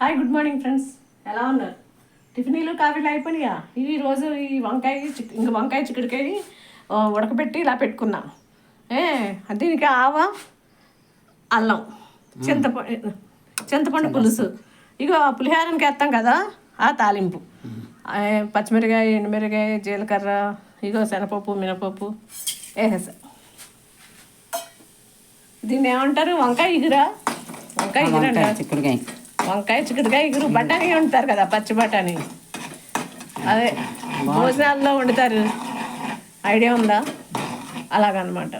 Hi good morning friends ఎలా ఉన్నారు? టిఫినీలు కాఫీలు అయిపోయినాయా? ఇవి రోజు ఈ వంకాయ ఇంకా వంకాయ చిక్కుడుకాయ ఉడకబెట్టి ఇలా పెట్టుకున్నా. ఏ దీనికి ఆవ? అల్లం. చింతపండు చింతపండు. పులుసు. ఇగో పులిహారానికి వేస్తాం కదా ఆ తాలింపు. పచ్చిమిరకాయ ఎండుమిరకాయ జీలకర్ర ఇగో శనగపప్పు మినపప్పు వేసేసా దీన్ని ఏమంటారు? వంకాయ ఇగురా? వంకాయ ఇగురా చిక్కుడుకాయ. వంకాయ చిక్కుడుకాయ ఇగురు బఠానీ వండుతారు కదా పచ్చి బఠానీ. అదే భోజనాల్లో వండుతారు. ఐడియా ఉందా? అలాగనమాట.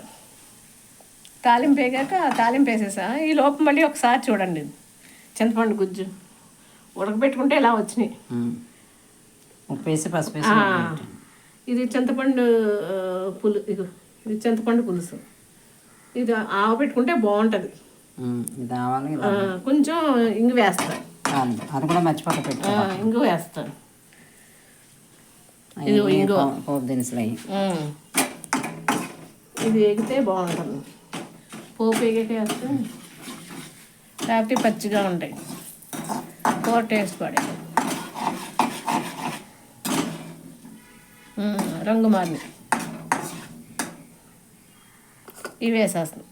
తాలింపు వేగాక తాలింపు వేసేసా. ఈ లోపు మళ్ళీ ఒకసారి చూడండి. చింతపండు గుజ్జు. ఉడకబెట్టుకుంటే ఇలా వచ్చినాయి. పసుపు. ఇది చింతపండు పులు ఇది చింతపండు పులుసు. ఇది ఆవ పెట్టుకుంటే బాగుంటుంది. కొంచెం ఇంగు వేస్తాను. అది కూడా మర్చిపోక పెట్టు ఇంగు వేస్తాను. ఇది ఇంగువ. పో- పోపు దినుసులు. ఇది ఎగితే బాగుంటుంది. పోపు ఎగాక వేస్తే లేకపోతే పచ్చిగా ఉంటాయి. కూర టేస్ట్ పడే రంగు మారిన ఇవి వేసేస్తాం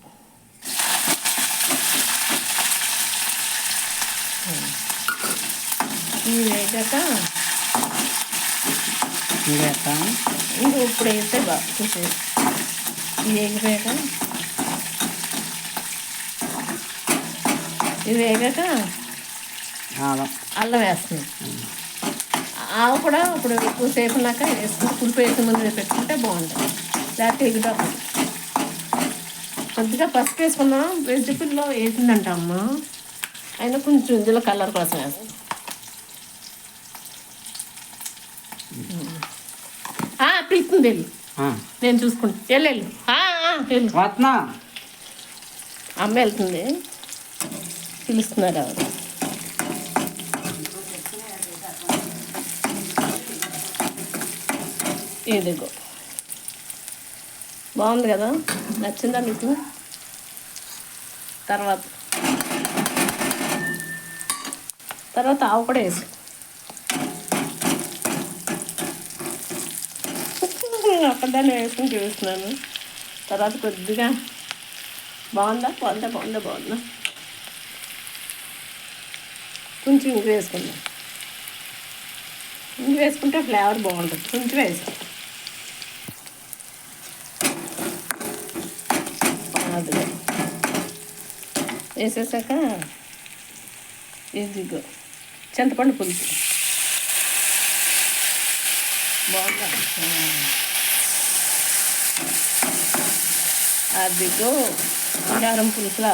ఇవి వేగాక ఇది ఇంకా ఇప్పుడు వేస్తే బాగా చూసేది ఇది వేగిపోయాక ఇది వేగాక ఆలం. అల్లం వేస్తుంది. ఆవు కూడా ఇప్పుడు ఎక్కువసేపు ఉన్నాక వేసుకుని పులుపు వేసిన ముందు పెట్టుకుంటే బాగుంటుంది. లేకపోతే ఎగుతా కొద్దిగా పసుపు వేసుకున్నాం. వెజిటబుల్లో వేసిందంట అమ్మ. అయినా కొంచెం ఇందులో కలర్ కోసం వేస్తాం. పిలుస్తుంది వెళ్ళు. నేను చూసుకుంటా. వెళ్ళు వెళ్ళు. వస్తున్నా అమ్మ వెళ్తుంది. పిలుస్తున్నారు ఇదిగో. బాగుంది కదా? నచ్చిందా మీకు? తర్వాత. తర్వాత ఆవు కూడా వేసి ఒక్కదాన్ని వేసుకుని చూస్తున్నాను. తర్వాత కొద్దిగా బాగుందా? బాగుందా? బాగుందా? బాగుందా? కొంచెం ఇంగు వేసుకుందాం. ఇంగు వేసుకుంటే ఫ్లేవర్ బాగుంటుంది. కొంచెం వేసాం అదిగో. వేసేసాక ఇదిగో. చింతపండు పులుసు. బాగుందా? అదిగో పులిహారం పులుసులా.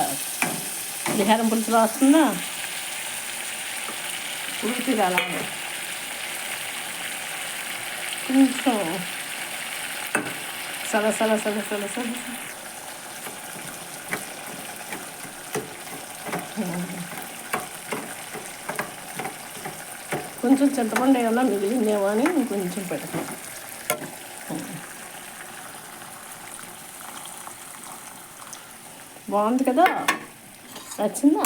పులిహారం పులుసులా వస్తుందా? పూర్తిగా అలాగే. కొంచెం సల సల సల సల సల. కొంచెం చింతపండు ఏమన్నా మిగిలిందేమో అని కొంచెం పెడతాం బాగుంది కదా? నచ్చిందా?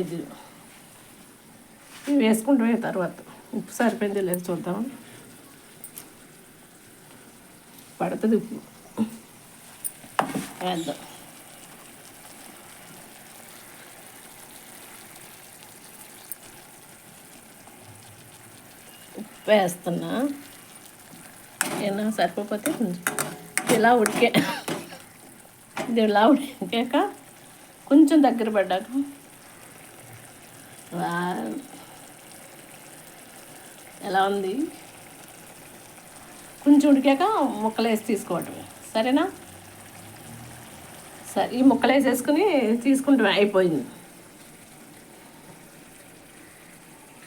ఇది. ఇవి వేసుకుంటామే తర్వాత ఉప్పు సరిపోయింది లేదు చూద్దాం. పడుతుంది ఉప్పు. వేద్దాం. వేస్తున్నా. ఏమన్నా సరిపోతే కొంచెం. ఇలా ఉడికే. ఇది ఇలా ఉడికాక కొంచెం దగ్గర పడ్డాక ఎలా ఉంది? కొంచెం ఉడికాక ముక్కలు వేసి తీసుకోవటం సరేనా? సరే ఈ ముక్కలు వేసేసుకుని తీసుకుంటాం అయిపోయింది.